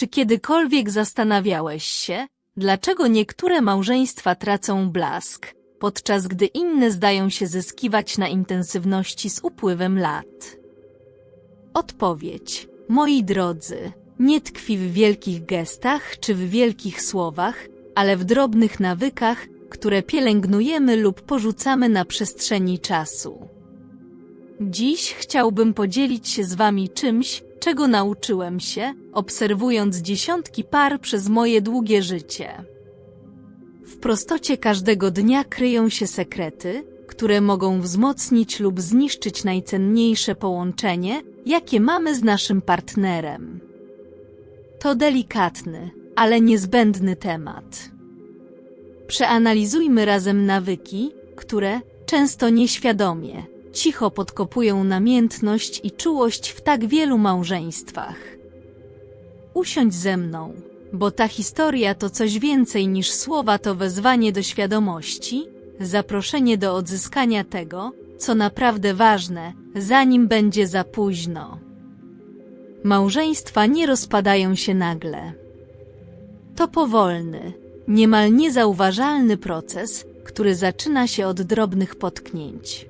Czy kiedykolwiek zastanawiałeś się, dlaczego niektóre małżeństwa tracą blask, podczas gdy inne zdają się zyskiwać na intensywności z upływem lat? Odpowiedź, moi drodzy, nie tkwi w wielkich gestach czy w wielkich słowach, ale w drobnych nawykach, które pielęgnujemy lub porzucamy na przestrzeni czasu. Dziś chciałbym podzielić się z Wami czymś, czego nauczyłem się, obserwując dziesiątki par przez moje długie życie. W prostocie każdego dnia kryją się sekrety, które mogą wzmocnić lub zniszczyć najcenniejsze połączenie, jakie mamy z naszym partnerem. To delikatny, ale niezbędny temat. Przeanalizujmy razem nawyki, które, często nieświadomie, cicho podkopują namiętność i czułość w tak wielu małżeństwach. Usiądź ze mną, bo ta historia to coś więcej niż słowa, to wezwanie do świadomości, zaproszenie do odzyskania tego, co naprawdę ważne, zanim będzie za późno. Małżeństwa nie rozpadają się nagle. To powolny, niemal niezauważalny proces, który zaczyna się od drobnych potknięć.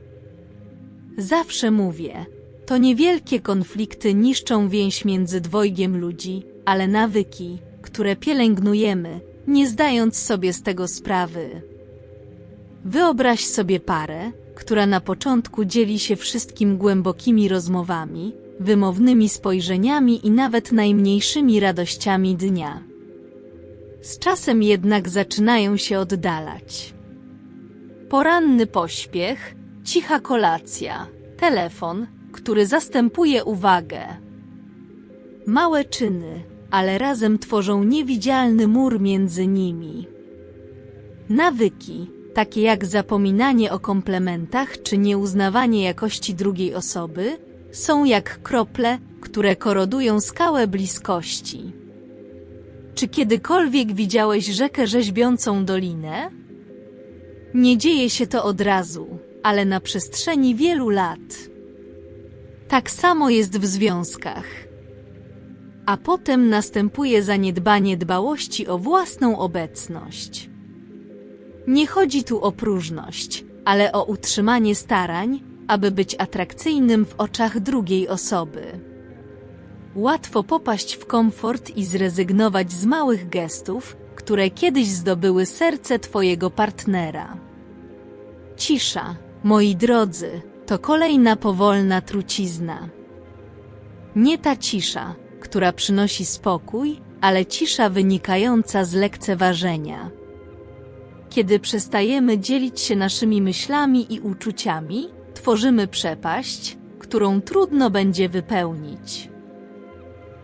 Zawsze mówię, to niewielkie konflikty niszczą więź między dwojgiem ludzi, ale nawyki, które pielęgnujemy, nie zdając sobie z tego sprawy. Wyobraź sobie parę, która na początku dzieli się wszystkim głębokimi rozmowami, wymownymi spojrzeniami i nawet najmniejszymi radościami dnia. Z czasem jednak zaczynają się oddalać. Poranny pośpiech, cicha kolacja, telefon, który zastępuje uwagę. Małe czyny, ale razem tworzą niewidzialny mur między nimi. Nawyki, takie jak zapominanie o komplementach czy nieuznawanie jakości drugiej osoby, są jak krople, które korodują skałę bliskości. Czy kiedykolwiek widziałeś rzekę rzeźbiącą dolinę? Nie dzieje się to od razu, ale na przestrzeni wielu lat. Tak samo jest w związkach. A potem następuje zaniedbanie dbałości o własną obecność. Nie chodzi tu o próżność, ale o utrzymanie starań, aby być atrakcyjnym w oczach drugiej osoby. Łatwo popaść w komfort i zrezygnować z małych gestów, które kiedyś zdobyły serce Twojego partnera. Cisza, moi drodzy, to kolejna powolna trucizna. Nie ta cisza, która przynosi spokój, ale cisza wynikająca z lekceważenia. Kiedy przestajemy dzielić się naszymi myślami i uczuciami, tworzymy przepaść, którą trudno będzie wypełnić.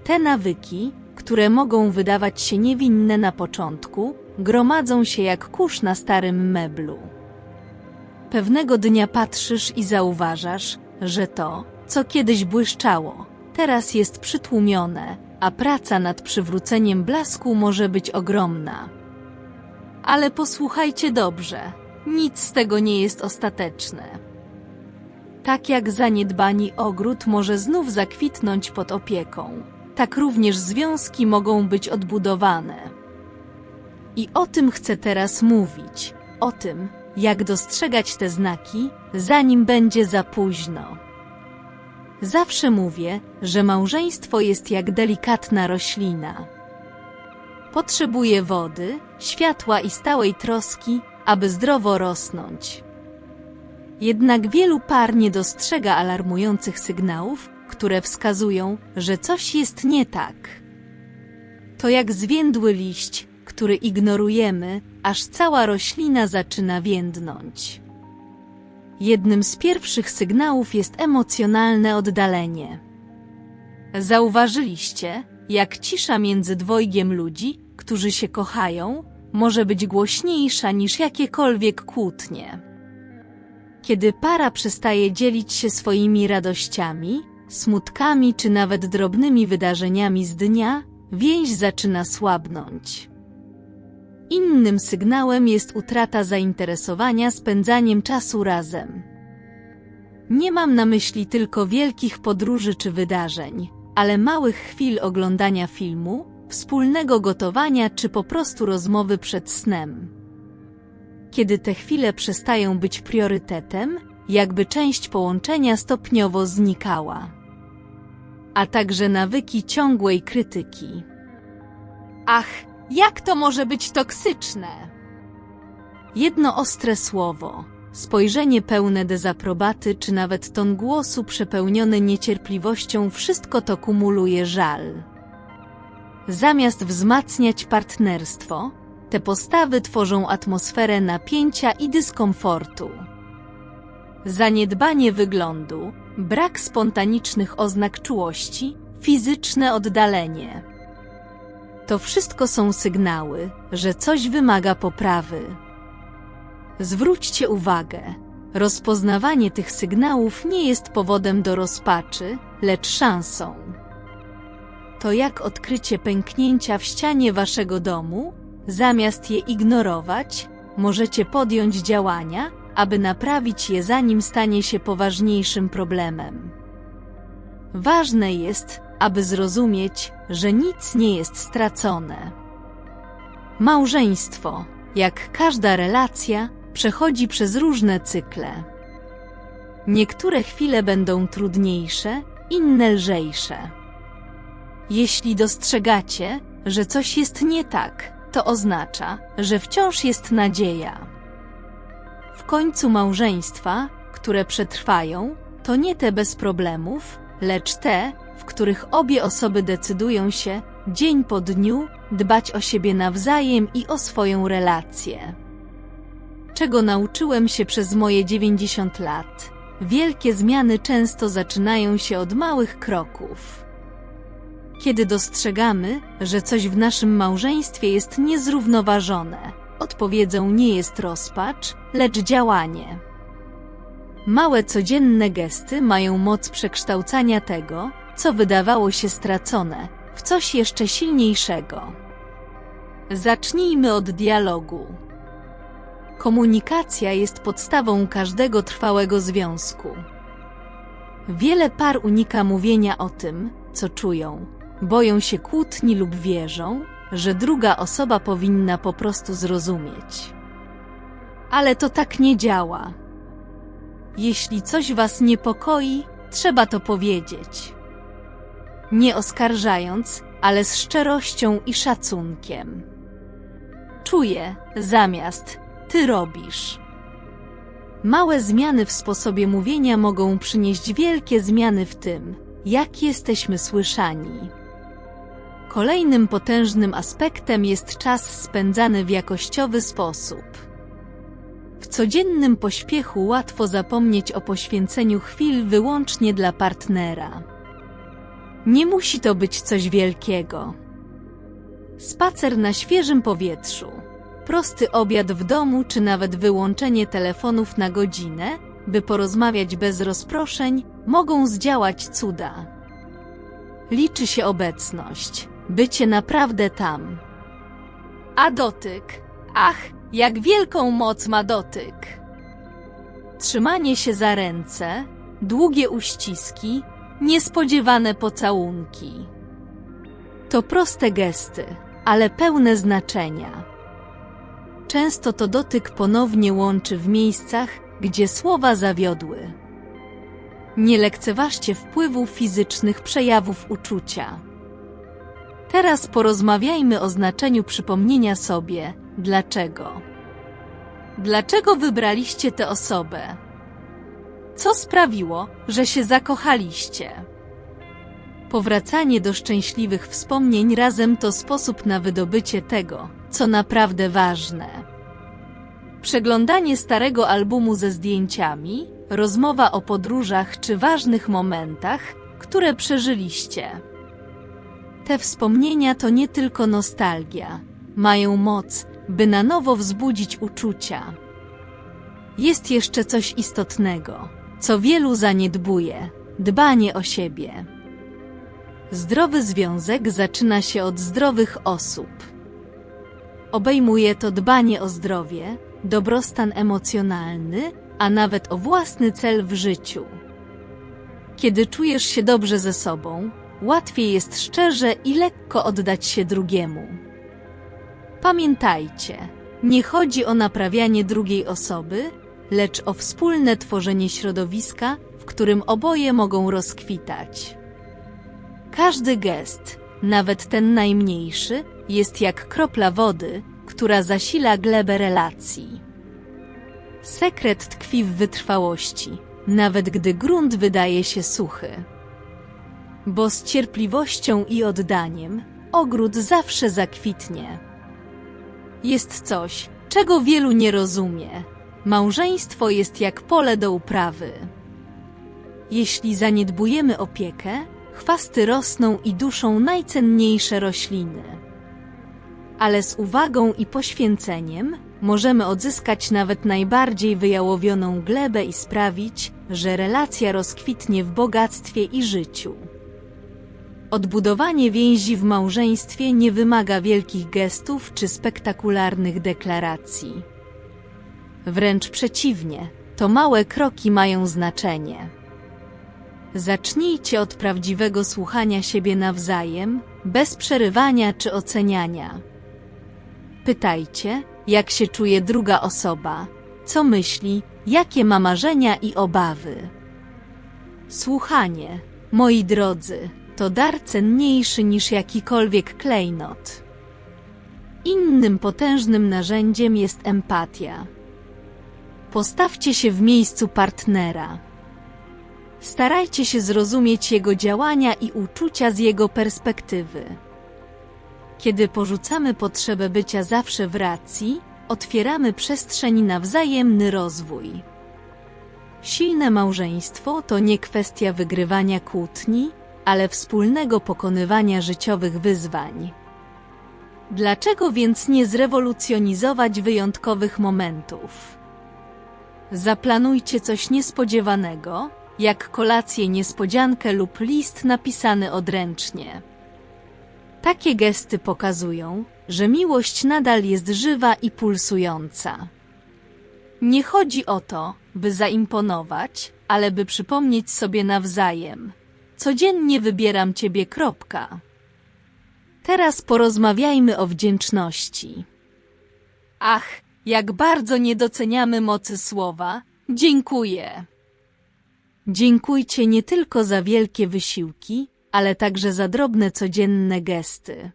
Te nawyki, które mogą wydawać się niewinne na początku, gromadzą się jak kurz na starym meblu. Pewnego dnia patrzysz i zauważasz, że to, co kiedyś błyszczało, teraz jest przytłumione, a praca nad przywróceniem blasku może być ogromna. Ale posłuchajcie dobrze, nic z tego nie jest ostateczne. Tak jak zaniedbani ogród może znów zakwitnąć pod opieką, tak również związki mogą być odbudowane. I o tym chcę teraz mówić, o tym, jak dostrzegać te znaki, zanim będzie za późno. Zawsze mówię, że małżeństwo jest jak delikatna roślina. Potrzebuje wody, światła i stałej troski, aby zdrowo rosnąć. Jednak wielu par nie dostrzega alarmujących sygnałów, które wskazują, że coś jest nie tak. To jak zwiędły liść, który ignorujemy, aż cała roślina zaczyna więdnąć. Jednym z pierwszych sygnałów jest emocjonalne oddalenie. Zauważyliście, jak cisza między dwojgiem ludzi, którzy się kochają, może być głośniejsza niż jakiekolwiek kłótnie. Kiedy para przestaje dzielić się swoimi radościami, smutkami czy nawet drobnymi wydarzeniami z dnia, więź zaczyna słabnąć. Innym sygnałem jest utrata zainteresowania spędzaniem czasu razem. Nie mam na myśli tylko wielkich podróży czy wydarzeń, ale małych chwil oglądania filmu, wspólnego gotowania czy po prostu rozmowy przed snem. Kiedy te chwile przestają być priorytetem, jakby część połączenia stopniowo znikała. A także nawyki ciągłej krytyki. Ach, jak to może być toksyczne? Jedno ostre słowo, spojrzenie pełne dezaprobaty, czy nawet ton głosu przepełniony niecierpliwością, wszystko to kumuluje żal. Zamiast wzmacniać partnerstwo, te postawy tworzą atmosferę napięcia i dyskomfortu. Zaniedbanie wyglądu, brak spontanicznych oznak czułości, fizyczne oddalenie. To wszystko są sygnały, że coś wymaga poprawy. Zwróćcie uwagę, rozpoznawanie tych sygnałów nie jest powodem do rozpaczy, lecz szansą. To jak odkrycie pęknięcia w ścianie waszego domu, zamiast je ignorować, możecie podjąć działania, aby naprawić je zanim stanie się poważniejszym problemem. Ważne jest, aby zrozumieć, że nic nie jest stracone. Małżeństwo, jak każda relacja, przechodzi przez różne cykle. Niektóre chwile będą trudniejsze, inne lżejsze. Jeśli dostrzegacie, że coś jest nie tak, to oznacza, że wciąż jest nadzieja. W końcu małżeństwa, które przetrwają, to nie te bez problemów, lecz te, w których obie osoby decydują się, dzień po dniu, dbać o siebie nawzajem i o swoją relację. Czego nauczyłem się przez moje 90 lat? Wielkie zmiany często zaczynają się od małych kroków. Kiedy dostrzegamy, że coś w naszym małżeństwie jest niezrównoważone, odpowiedzią nie jest rozpacz, lecz działanie. Małe codzienne gesty mają moc przekształcania tego, co wydawało się stracone, w coś jeszcze silniejszego. Zacznijmy od dialogu. Komunikacja jest podstawą każdego trwałego związku. Wiele par unika mówienia o tym, co czują, boją się kłótni lub wierzą, że druga osoba powinna po prostu zrozumieć. Ale to tak nie działa. Jeśli coś was niepokoi, trzeba to powiedzieć. Nie oskarżając, ale z szczerością i szacunkiem. Czuję, zamiast ty robisz. Małe zmiany w sposobie mówienia mogą przynieść wielkie zmiany w tym, jak jesteśmy słyszani. Kolejnym potężnym aspektem jest czas spędzany w jakościowy sposób. W codziennym pośpiechu łatwo zapomnieć o poświęceniu chwil wyłącznie dla partnera. Nie musi to być coś wielkiego. Spacer na świeżym powietrzu, prosty obiad w domu czy nawet wyłączenie telefonów na godzinę, by porozmawiać bez rozproszeń, mogą zdziałać cuda. Liczy się obecność, bycie naprawdę tam. A dotyk, ach, jak wielką moc ma dotyk. Trzymanie się za ręce, długie uściski, niespodziewane pocałunki. To proste gesty, ale pełne znaczenia. Często to dotyk ponownie łączy w miejscach, gdzie słowa zawiodły. Nie lekceważcie wpływu fizycznych przejawów uczucia. Teraz porozmawiajmy o znaczeniu przypomnienia sobie, dlaczego. Dlaczego wybraliście tę osobę? Co sprawiło, że się zakochaliście? Powracanie do szczęśliwych wspomnień razem to sposób na wydobycie tego, co naprawdę ważne. Przeglądanie starego albumu ze zdjęciami, rozmowa o podróżach czy ważnych momentach, które przeżyliście. Te wspomnienia to nie tylko nostalgia, mają moc, by na nowo wzbudzić uczucia. Jest jeszcze coś istotnego, co wielu zaniedbuje dbanie o siebie. Zdrowy związek zaczyna się od zdrowych osób. Obejmuje to dbanie o zdrowie, dobrostan emocjonalny, a nawet o własny cel w życiu. Kiedy czujesz się dobrze ze sobą, łatwiej jest szczerze i lekko oddać się drugiemu. Pamiętajcie, nie chodzi o naprawianie drugiej osoby, lecz o wspólne tworzenie środowiska, w którym oboje mogą rozkwitać. Każdy gest, nawet ten najmniejszy, jest jak kropla wody, która zasila glebę relacji. Sekret tkwi w wytrwałości, nawet gdy grunt wydaje się suchy. Bo z cierpliwością i oddaniem ogród zawsze zakwitnie. Jest coś, czego wielu nie rozumie. Małżeństwo jest jak pole do uprawy. Jeśli zaniedbujemy opiekę, chwasty rosną i duszą najcenniejsze rośliny. Ale z uwagą i poświęceniem możemy odzyskać nawet najbardziej wyjałowioną glebę i sprawić, że relacja rozkwitnie w bogactwie i życiu. Odbudowanie więzi w małżeństwie nie wymaga wielkich gestów czy spektakularnych deklaracji. Wręcz przeciwnie, to małe kroki mają znaczenie. Zacznijcie od prawdziwego słuchania siebie nawzajem, bez przerywania czy oceniania. Pytajcie, jak się czuje druga osoba, co myśli, jakie ma marzenia i obawy. Słuchanie, moi drodzy, to dar cenniejszy niż jakikolwiek klejnot. Innym potężnym narzędziem jest empatia. Postawcie się w miejscu partnera. Starajcie się zrozumieć jego działania i uczucia z jego perspektywy. Kiedy porzucamy potrzebę bycia zawsze w racji, otwieramy przestrzeń na wzajemny rozwój. Silne małżeństwo to nie kwestia wygrywania kłótni, ale wspólnego pokonywania życiowych wyzwań. Dlaczego więc nie zrewolucjonizować wyjątkowych momentów? Zaplanujcie coś niespodziewanego, jak kolację niespodziankę lub list napisany odręcznie. Takie gesty pokazują, że miłość nadal jest żywa i pulsująca. Nie chodzi o to, by zaimponować, ale by przypomnieć sobie nawzajem. Codziennie wybieram Ciebie. Kropka. Teraz porozmawiajmy o wdzięczności. Ach, jak bardzo nie doceniamy mocy słowa. Dziękuję. Dziękujcie nie tylko za wielkie wysiłki, ale także za drobne codzienne gesty.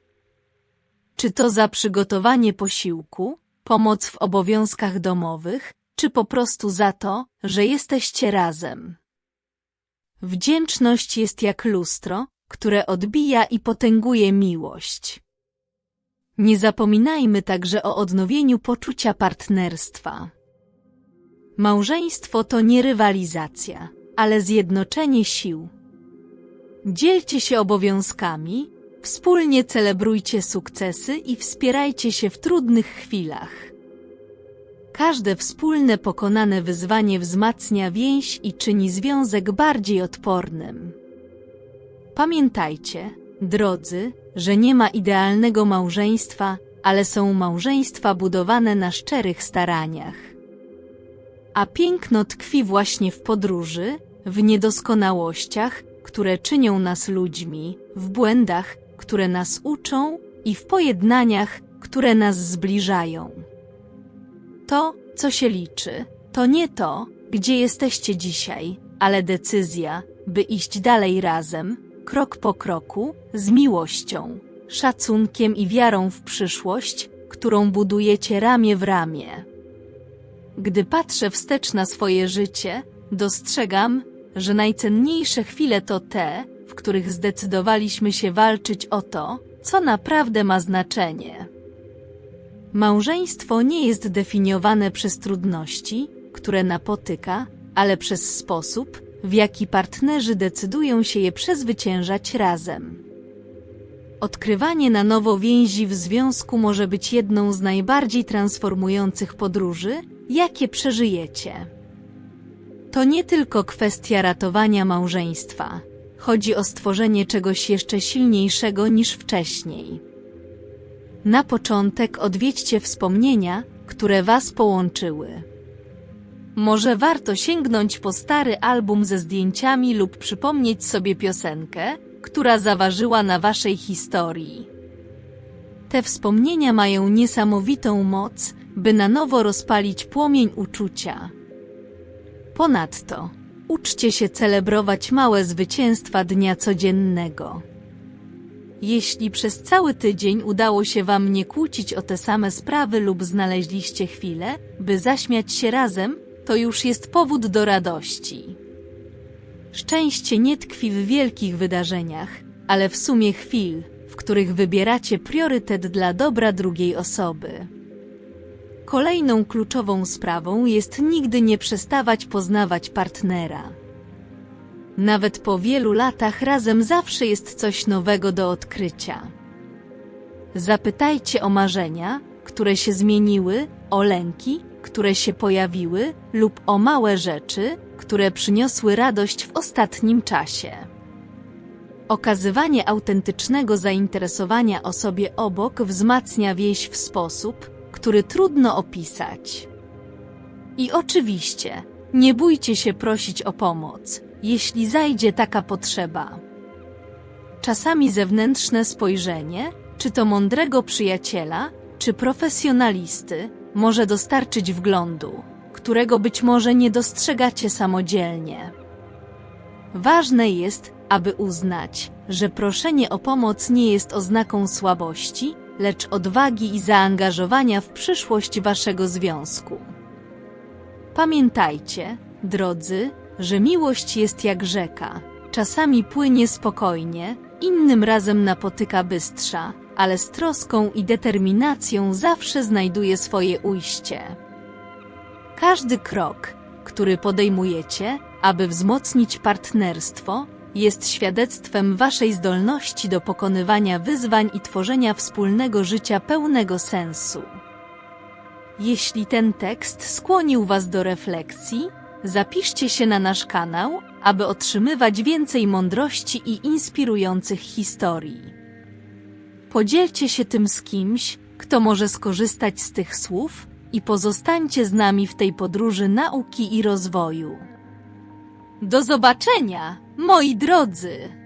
Czy to za przygotowanie posiłku, pomoc w obowiązkach domowych, czy po prostu za to, że jesteście razem. Wdzięczność jest jak lustro, które odbija i potęguje miłość. Nie zapominajmy także o odnowieniu poczucia partnerstwa. Małżeństwo to nie rywalizacja, ale zjednoczenie sił. Dzielcie się obowiązkami, wspólnie celebrujcie sukcesy i wspierajcie się w trudnych chwilach. Każde wspólne pokonane wyzwanie wzmacnia więź i czyni związek bardziej odpornym. Pamiętajcie, drodzy, że nie ma idealnego małżeństwa, ale są małżeństwa budowane na szczerych staraniach. A piękno tkwi właśnie w podróży, w niedoskonałościach, które czynią nas ludźmi, w błędach, które nas uczą i w pojednaniach, które nas zbliżają. To, co się liczy, to nie to, gdzie jesteście dzisiaj, ale decyzja, by iść dalej razem, krok po kroku, z miłością, szacunkiem i wiarą w przyszłość, którą budujecie ramię w ramię. Gdy patrzę wstecz na swoje życie, dostrzegam, że najcenniejsze chwile to te, w których zdecydowaliśmy się walczyć o to, co naprawdę ma znaczenie. Małżeństwo nie jest definiowane przez trudności, które napotyka, ale przez sposób, w jaki partnerzy decydują się je przezwyciężać razem. Odkrywanie na nowo więzi w związku może być jedną z najbardziej transformujących podróży, jakie przeżyjecie. To nie tylko kwestia ratowania małżeństwa. Chodzi o stworzenie czegoś jeszcze silniejszego niż wcześniej. Na początek odwiedźcie wspomnienia, które Was połączyły. Może warto sięgnąć po stary album ze zdjęciami lub przypomnieć sobie piosenkę, która zaważyła na waszej historii. Te wspomnienia mają niesamowitą moc, by na nowo rozpalić płomień uczucia. Ponadto, uczcie się celebrować małe zwycięstwa dnia codziennego. Jeśli przez cały tydzień udało się Wam nie kłócić o te same sprawy lub znaleźliście chwilę, by zaśmiać się razem, to już jest powód do radości. Szczęście nie tkwi w wielkich wydarzeniach, ale w sumie chwil, w których wybieracie priorytet dla dobra drugiej osoby. Kolejną kluczową sprawą jest nigdy nie przestawać poznawać partnera. Nawet po wielu latach razem zawsze jest coś nowego do odkrycia. Zapytajcie o marzenia, które się zmieniły, o lęki, które się pojawiły, lub o małe rzeczy, które przyniosły radość w ostatnim czasie. Okazywanie autentycznego zainteresowania osobie obok wzmacnia więź w sposób, który trudno opisać. I oczywiście, nie bójcie się prosić o pomoc, jeśli zajdzie taka potrzeba. Czasami zewnętrzne spojrzenie, czy to mądrego przyjaciela, czy profesjonalisty, może dostarczyć wglądu, którego być może nie dostrzegacie samodzielnie. Ważne jest, aby uznać, że proszenie o pomoc nie jest oznaką słabości, lecz odwagi i zaangażowania w przyszłość waszego związku. Pamiętajcie, drodzy, że miłość jest jak rzeka. Czasami płynie spokojnie, innym razem napotyka bystrza, ale z troską i determinacją zawsze znajduje swoje ujście. Każdy krok, który podejmujecie, aby wzmocnić partnerstwo, jest świadectwem waszej zdolności do pokonywania wyzwań i tworzenia wspólnego życia pełnego sensu. Jeśli ten tekst skłonił was do refleksji, zapiszcie się na nasz kanał, aby otrzymywać więcej mądrości i inspirujących historii. Podzielcie się tym z kimś, kto może skorzystać z tych słów i pozostańcie z nami w tej podróży nauki i rozwoju. Do zobaczenia, moi drodzy!